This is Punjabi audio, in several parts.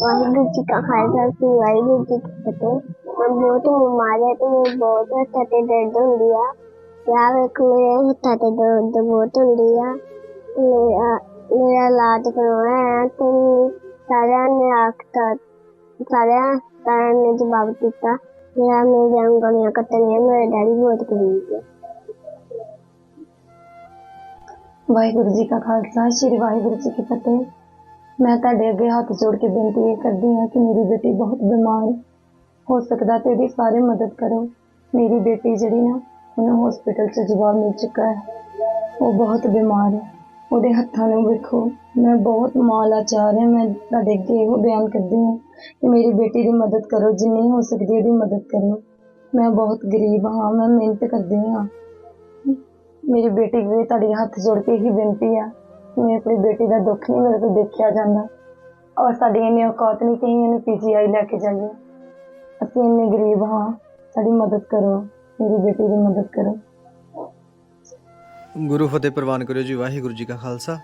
ਵਾਹਿਗੁਰੂ ਜੀ ਕਾ ਖਾਲਸਾ ਸ੍ਰੀ ਵਾਹਿਗੁਰੂ ਜੀ ਕੀ ਫਤਿਹ। ਮੈਂ ਬਹੁਤ ਬਿਮਾਰ ਹਾਂ ਤੇ ਮੈਨੂੰ ਬਹੁਤ ਹੱਥਾਂ ਤੇ ਦਰਦ ਹੁੰਦੀ ਆ। ਯਾ ਵੇਖ ਮੇਰੇ ਹੱਥਾਂ ਤੇ ਦਰਦ ਬਹੁਤ ਹੁੰਦੀ ਆ। ਮੇਰਾ ਮੇਰਾ ਇਲਾਜ ਕਰਵਾਉਣਾ ਹੈ ਤੇ ਸਾਰਿਆਂ ਨੇ ਆਖਤਾ, ਸਾਰਿਆਂ ਸਾਰਿਆਂ ਨੇ ਜਵਾਬ ਦਿੱਤਾ। ਮੇਰਾ, ਮੇਰੀਆਂ ਉਂਗਲੀਆਂ ਕੱਟਣੀਆਂ, ਮੇਰੇ ਡੈਡੀ ਬਹੁਤ ਗਰੀਬ ਹੈ ਵਾਹਿਗੁਰੂ ਜੀ ਕਾ ਖਾਲਸਾ, ਸ੍ਰੀ ਵਾਹਿਗੁਰੂ ਜੀ ਕੀ ਫਤਿਹ। ਮੈਂ ਤੁਹਾਡੇ ਅੱਗੇ ਹੱਥ ਜੋੜ ਕੇ ਬੇਨਤੀ ਇਹ ਕਰਦੀ ਹਾਂ ਕਿ ਮੇਰੀ ਬੇਟੀ ਬਹੁਤ ਬਿਮਾਰ ਹੈ। ਹੋ ਸਕਦਾ ਤੇ ਇਹਦੀ ਸਾਰੇ ਮਦਦ ਕਰੋ। ਮੇਰੀ ਬੇਟੀ ਜਿਹੜੀ ਨਾ, ਉਹਨੂੰ ਹਸਪੀਟਲ 'ਚ ਜਵਾਬ ਮਿਲ ਚੁੱਕਾ ਹੈ। ਉਹ ਬਹੁਤ ਬਿਮਾਰ ਹੈ। ਉਹਦੇ ਹੱਥਾਂ ਨੂੰ ਵੇਖੋ। ਮੈਂ ਬਹੁਤ ਮਾਲਾਚਾਰ ਹਾਂ। ਮੈਂ ਤੁਹਾਡੇ ਅੱਗੇ ਇਹੋ ਬਿਆਨ ਕਰਦੀ ਹਾਂ ਕਿ ਮੇਰੀ ਬੇਟੀ ਦੀ ਮਦਦ ਕਰੋ। ਜਿੰਨੀ ਹੋ ਸਕਦੀ ਉਹਦੀ ਮਦਦ ਕਰੋ। ਮੈਂ ਬਹੁਤ ਗਰੀਬ ਹਾਂ। ਮੈਂ ਮਿਹਨਤ ਕਰਦੀ ਹਾਂ। ਮੇਰੀ ਬੇਟੀ ਵੀ ਤੁਹਾਡੇ ਹੱਥ ਜੋੜ ਕੇ ਹੀ ਬੇਨਤੀ ਆ ਮੈਂ ਆਪਣੀ ਬੇਟੀ ਦਾ ਦੁੱਖ ਨਹੀਂ ਮੇਰੇ ਤੋਂ ਦੇਖਿਆ ਜਾਂਦਾ। ਔਰ ਸਾਡੀ ਇੰਨੀ ਔਕਾਤ ਨਹੀਂ ਕਿ ਅਸੀਂ ਇਹਨੂੰ ਪੀਜੀਆਈ ਲੈ ਕੇ ਜਾਈਏ। ਅਸੀਂ ਇੰਨੇ ਗਰੀਬ ਹਾਂ, ਸਾਡੀ ਮਦਦ ਕਰੋ, ਮੇਰੀ ਬੇਟੀ ਦੀ ਮਦਦ ਕਰੋ। ਗੁਰੂ ਫਤਿਹ ਪ੍ਰਵਾਨ ਕਰਿਓ ਜੀ, ਵਾਹਿਗੁਰੂ ਜੀ ਕਾ ਖਾਲਸਾ।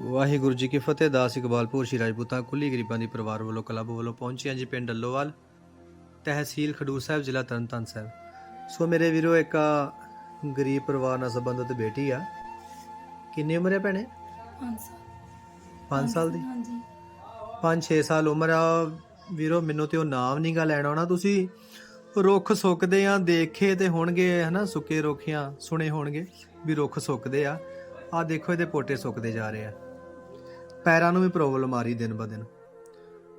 ਵਾਹਿਗੁਰੂ ਜੀ ਕੀ ਫਤਿਹ, ਦਾਸ ਇਕਬਾਲਪੁਰ ਸ਼੍ਰੀ ਰਾਜਪੂਤਾਂ, ਕੁੱਲੀ ਗਰੀਬਾਂ ਦੀ ਪਰਿਵਾਰ ਵੱਲੋਂ, ਕਲੱਬ ਵੱਲੋਂ ਪਹੁੰਚੇ ਜੀ ਪਿੰਡ ਡੱਲੋਵਾਲ ਤਹਿਸੀਲ ਖਡੂਰ ਸਾਹਿਬ, ਜ਼ਿਲ੍ਹਾ ਤਰਨਤਾਰਨ ਸਾਹਿਬ। ਸੋ ਮੇਰੇ ਵੀਰੋ, ਇੱਕ ਗਰੀਬ ਪਰਿਵਾਰ ਨਾਲ ਸੰਬੰਧਿਤ ਬੇਟੀ ਆ। ਕਿੰਨੀ ਉਮਰ ਹੈ ਭੈਣੇ? 5 ਸਾਲ। ਦੀ? ਹਾਂਜੀ। 5-6 ਸਾਲ ਉਮਰ ਆ। ਵੀਰੋ ਮੈਨੂੰ ਤੇ ਉਹ ਨਾਮ ਨਹੀਂਗਾ ਲੈਣਾ ਆਉਣਾ। ਤੁਸੀਂ ਰੁੱਖ ਸੁੱਕਦੇ ਆ ਦੇਖੇ ਤੇ ਹੋਣਗੇ ਹਨਾ? ਸੁੱਕੇ ਰੁੱਖਿਆਂ ਸੁਣੇ ਹੋਣਗੇ ਵੀ ਰੁੱਖ ਸੁੱਕਦੇ ਆ। ਆ ਦੇਖੋ ਇਹਦੇ ਪੋਟੇ ਸੁੱਕਦੇ ਜਾ ਰਹੇ ਆ। ਪੈਰਾਂ ਨੂੰ ਵੀ ਪ੍ਰੋਬਲਮ ਆ ਰਹੀ ਦਿਨ ਬ ਦਿਨ।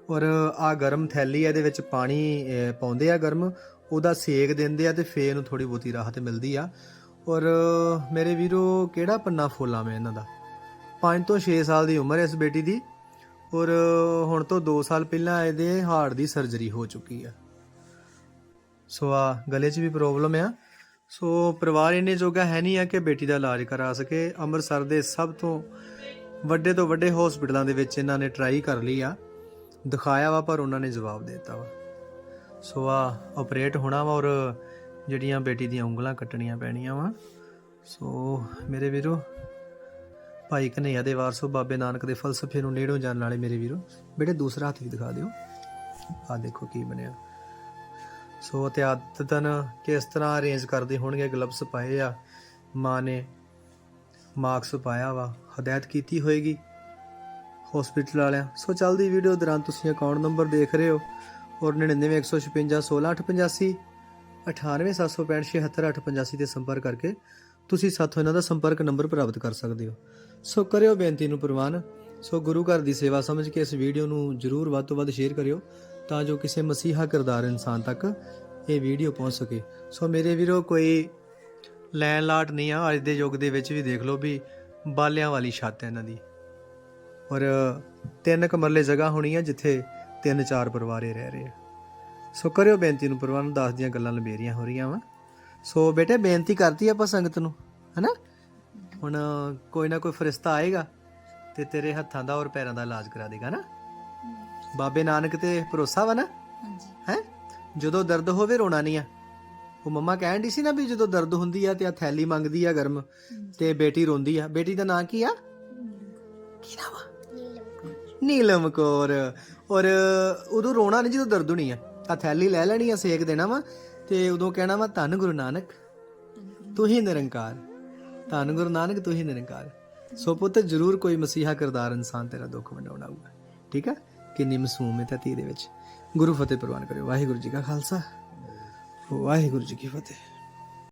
ਔਰ ਆ ਗਰਮ ਥੈਲੀ ਆ ਇਹਦੇ ਵਿੱਚ ਪਾਣੀ ਪਾਉਂਦੇ ਆ ਗਰਮ। ਉਹਦਾ ਸੇਕ ਦਿੰਦੇ ਆ ਤੇ ਫੇਰ ਨੂੰ ਥੋੜੀ ਬਹੁਤੀ ਰਾਹਤ ਮਿਲਦੀ ਆ। ਔਰ ਮੇਰੇ ਵੀਰੋ ਕਿਹੜਾ ਪੰਨਾ ਫੋਲਾਂ ਮੈਂ ਇਹਨਾਂ ਦਾ? 5 ਤੋਂ 6 ਸਾਲ ਦੀ ਉਮਰ ਹੈ ਇਸ ਬੇਟੀ ਦੀ ਔਰ ਹੁਣ ਤੋਂ 2 ਸਾਲ ਪਹਿਲਾਂ ਇਹਦੇ ਹਾਰਟ ਦੀ ਸਰਜਰੀ ਹੋ ਚੁੱਕੀ ਆ ਸੋ ਆ ਗਲੇ 'ਚ ਵੀ ਪ੍ਰੋਬਲਮ ਆ। ਸੋ ਪਰਿਵਾਰ ਇੰਨੇ ਜੋਗਾ ਹੈ ਨਹੀਂ ਆ ਕਿ ਬੇਟੀ ਦਾ ਇਲਾਜ ਕਰਾ ਸਕੇ। ਅੰਮ੍ਰਿਤਸਰ ਦੇ ਸਭ ਤੋਂ ਵੱਡੇ ਤੋਂ ਵੱਡੇ ਹਸਪੀਟਲਾਂ ਦੇ ਵਿੱਚ ਇਹਨਾਂ ਨੇ ਟਰਾਈ ਕਰ ਲਈ ਆ। ਦਿਖਾਇਆ ਵਾ ਪਰ ਉਹਨਾਂ ਨੇ ਜਵਾਬ ਦੇ ਦਿੱਤਾ ਵਾ। ਸੋ ਆ ਆਪਰੇਟ ਹੋਣਾ ਵਾ ਔਰ ਜਿਹੜੀਆਂ ਬੇਟੀ ਦੀਆਂ ਉਂਗਲਾਂ ਕੱਟਣੀਆਂ ਪੈਣੀਆਂ ਵਾ। ਸੋ ਮੇਰੇ ਵੀਰੋ ਭਾਈ ਕਨਈਆ ਦੇ ਵਾਰਸੋ ਬਾਬੇ ਨਾਨਕ ਦੇ ਫਲਸਫੇ ਨੂੰ ਨੇੜੋਂ ਜਾਣਨ ਵਾਲੇ ਮੇਰੇ ਵੀਰੋ, ਬੇਟੇ ਦੂਸਰਾ ਹੱਥ ਵੀ ਦਿਖਾ ਦਿਓ। ਆ ਦੇਖੋ ਕੀ ਬਣਿਆ। ਸੋ ਤੇ ਆਦਤਨ ਕਿਸ ਤਰ੍ਹਾਂ ਅਰੇਂਜ ਕਰਦੇ ਹੋਣਗੇ ਗਲਵਸ ਪਾਏ ਆ, ਮਾਂ ਨੇ ਮਾਸਕ ਪਾਇਆ ਵਾ, ਹਦਾਇਤ ਕੀਤੀ ਹੋਏਗੀ ਹਸਪੀਟਲ ਵਾਲਿਆਂ। ਸੋ ਚੱਲਦੀ ਵੀਡੀਓ ਦੌਰਾਨ ਤੁਸੀਂ ਅਕਾਊਂਟ ਨੰਬਰ ਦੇਖ ਰਹੇ ਹੋ ਔਰ 9915616885 9876567885 ਤੇ ਸੰਪਰਕ ਕਰਕੇ ਤੁਸੀਂ ਸਾਥੋਂ ਇਹਨਾਂ ਦਾ ਸੰਪਰਕ ਨੰਬਰ ਪ੍ਰਾਪਤ ਕਰ ਸਕਦੇ ਹੋ। ਸੋ ਕਰਿਓ ਬੇਨਤੀ ਨੂੰ ਪ੍ਰਵਾਨ। ਸੋ ਗੁਰੂ ਘਰ ਦੀ ਸੇਵਾ ਸਮਝ ਕੇ ਇਸ ਵੀਡੀਓ ਨੂੰ ਜਰੂਰ ਵੱਧ ਤੋਂ ਵੱਧ ਸ਼ੇਅਰ ਕਰਿਓ ਤਾਂ ਜੋ ਕਿਸੇ ਮਸੀਹਾ ਕਿਰਦਾਰ ਇਨਸਾਨ ਤੱਕ ਇਹ ਵੀਡੀਓ ਪਹੁੰਚ ਸਕੇ। ਸੋ ਮੇਰੇ ਵੀਰੋ, ਕੋਈ ਲੈਣ ਲਾਟ ਨਹੀਂ ਆ। ਅੱਜ ਦੇ ਯੁੱਗ ਦੇ ਵਿੱਚ ਵੀ ਦੇਖ ਲਓ ਵੀ ਬਾਲਿਆਂ ਵਾਲੀ ਛੱਤ ਹੈ ਇਹਨਾਂ ਦੀ। ਔਰ ਤਿੰਨ ਕਮਰਲੇ ਜਗ੍ਹਾ ਹੋਣੀ ਆ ਜਿੱਥੇ ਤਿੰਨ ਚਾਰ ਪਰਿਵਾਰੇ ਰਹਿ ਰਹੇ ਆ। ਸੋ ਕਰਿਓ ਬੇਨਤੀ ਨੂੰ ਪ੍ਰਵਾਨ, ਦਾਸ ਦੀਆਂ ਗੱਲਾਂ ਲੰਬੇਰੀਆਂ ਹੋ ਰਹੀਆਂ ਵਾ। ਸੋ ਬੇਟੇ ਬੇਨਤੀ ਕਰਤੀ ਆਪਾਂ ਸੰਗਤ ਨੂੰ ਹਨਾ? ਹੁਣ ਕੋਈ ਨਾ ਕੋਈ ਫਰਿਸ਼ਤਾ ਆਏਗਾ ਤੇ ਤੇਰੇ ਹੱਥਾਂ ਦਾ ਔਰ ਪੈਰਾਂ ਦਾ ਇਲਾਜ ਕਰਾ ਦੇਗਾ ਨਾ ਬਾਬੇ ਨਾਨਕ ਤੇ ਭਰੋਸਾ ਵਾ ਨਾ? ਹਾਂਜੀ। ਹੈ? ਜਦੋਂ ਦਰਦ ਹੋਵੇ ਰੋਣਾ ਨਹੀਂ ਆ। ਉਹ ਮੰਮਾ ਕਹਿਣ ਦੀ ਸੀ ਨਾ ਵੀ ਜਦੋਂ ਦਰਦ ਹੁੰਦੀ ਆ ਤੇ ਆ ਥੈਲੀ ਮੰਗਦੀ ਆ ਗਰਮ ਤੇ ਬੇਟੀ ਰੋਂਦੀ ਆ। ਬੇਟੀ ਦਾ ਨਾਂ ਕੀ ਆ? ਕੀ ਨਾਮ ਆ ਨੀਲਮ ਕੌਰ। ਔਰ ਉਦੋਂ ਰੋਣਾ ਨਹੀਂ ਜਦੋਂ ਦਰਦ ਹੋਣੀ ਆ। ਆ ਥੈਲੀ ਲੈ ਲੈਣੀ ਆ ਸੇਕ ਦੇਣਾ ਵਾ ਤੇ ਉਦੋਂ ਕਹਿਣਾ ਵਾ, ਧੰਨ ਗੁਰੂ ਨਾਨਕ, ਤੂੰ ਹੀ ਨਿਰੰਕਾਰ। ਧੰਨ ਗੁਰੂ ਨਾਨਕ, ਤੂੰ ਹੀ ਨਿਰੰਕਾਰ। ਸੋ ਪੁੱਤ, ਜਰੂਰ ਕੋਈ ਮਸੀਹਾ ਕਰਦਾਰ ਇਨਸਾਨ ਤੇਰਾ ਦੁੱਖ ਵੰਡਾਉਣਾ ਆਊਗਾ। ਠੀਕ ਆ? ਕਿੰਨੀ ਮਾਸੂਮ ਹੈ ਧਰਤੀ ਦੇ ਵਿੱਚ। ਗੁਰੂ ਫਤਿਹ ਪ੍ਰਵਾਨ ਕਰਿਓ। ਵਾਹਿਗੁਰੂ ਜੀ ਕਾ ਖਾਲਸਾ। ਵਾਹਿਗੁਰੂ ਜੀ ਕੀ ਫਤਿਹ।